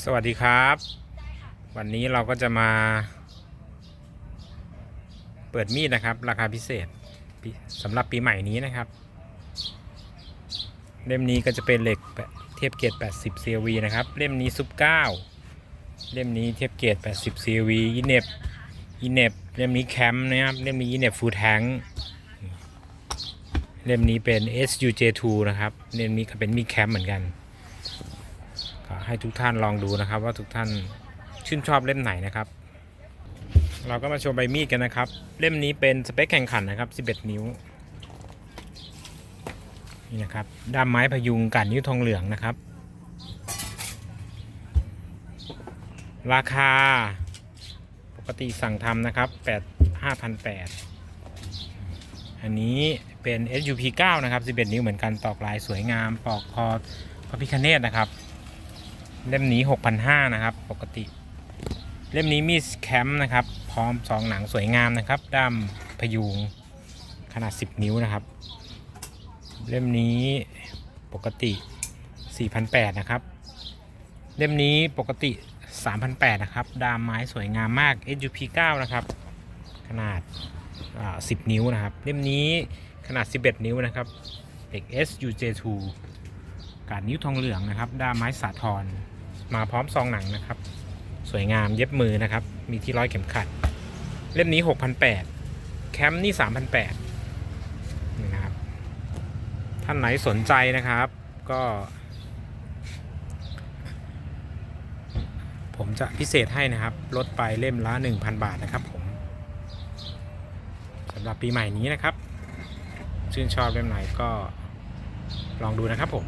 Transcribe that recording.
สวัสดีครับ วันนี้เราก็จะมา เปิดมีดนะครับ ราคาพิเศษสำหรับปีใหม่นี้นะครับ เล่มนี้ก็จะเป็นเหล็กเทียบเกรด80 CV นะครับ เล่มนี้ซุป9เล่มนี้เทียบเกรด80 CV อินเนบอินเนบเล่มนี้แคมป์นะครับ เล่มนี้อินเนบฟูลแทงเล่มนี้เป็น SUJ2 นะครับ เล่มนี้ก็เป็นมีดแคมป์เหมือนกัน ก็ให้ทุกท่านลองดูนะครับ ว่าทุกท่านชื่นชอบเล่มไหนนะครับ เราก็มาชว์ใบมีดกันนะครับ เล่มนี้เป็นสเปคแข่งขันนะครับ 11 นิ้วนี่นะครับด้ามไม้พยุงกัดนิ้วทองเหลืองนะครับ ราคาปกติสั่งทำนะครับ 8 5,800 อันนี้เป็น SUP 9 นะครับ 11 นิ้วเหมือนกันตอกลายสวยงาม ปอกคอพระพิคเนตนะครับ เล่มนี้ 6,500 นะครับ ปกติ เล่มนี้มีดแคมป์นะครับ พร้อมสองหนังสวยงามนะครับ ด้ามพยุงขนาด 10 นิ้วนะครับ เล่มนี้ปกติ 4,800 นะครับ เล่มนี้ปกติ 3,800 นะครับ ด้ามไม้สวยงามมาก SUP 9 นะครับ ขนาด 10 นิ้วนะครับ เล่มนี้ขนาด 11 นิ้วนะครับเด็ก SUJ2 กาดนิ้วทองเหลืองนะครับ ด้ามไม้สาทร มาพร้อมซองหนังนะครับ สวยงามเย็บมือนะครับ มีที่ร้อยเข็มขัด เล่มนี้ 6,800แคมป์นี่ 3,800นี่นะครับ ท่านไหนสนใจนะครับ ก็ ผมจะพิเศษให้นะครับ ลดไปเล่มละ 1,000 บาทนะครับผมสำหรับปีใหม่นี้นะครับ ชื่นชอบเล่มไหนก็ลองดูนะครับผม